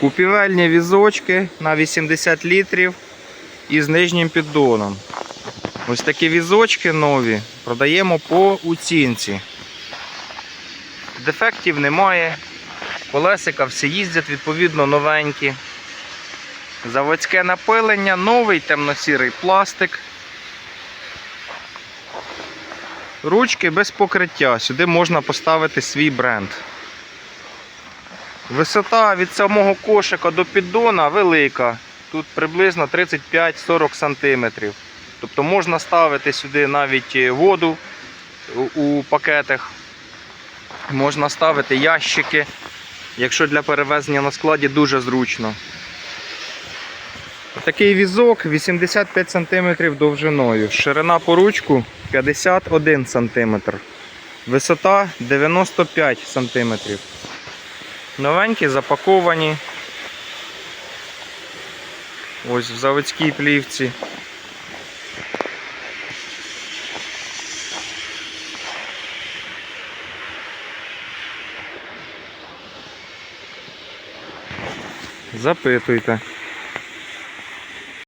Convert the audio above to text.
Купівельні візочки на 80 літрів із нижнім піддоном. Ось такі візочки нові продаємо по оцінці. Дефектів немає. Колесика всі їздять, відповідно, новенькі. Заводське напилення, новий темно-сірий пластик. Ручки без покриття. Сюди можна поставити свій бренд. Висота від самого кошика до піддона велика. Тут приблизно 35-40 см. Тобто можна ставити сюди навіть е, воду у- пакетах. Можна ставити ящики, якщо для перевезення на складі дуже зручно. Такий візок 85 см довжиною. Ширина по ручку 51 см. Висота 95 см. Новенькі запаковані. Ось в заводській плівці. Запитуйте.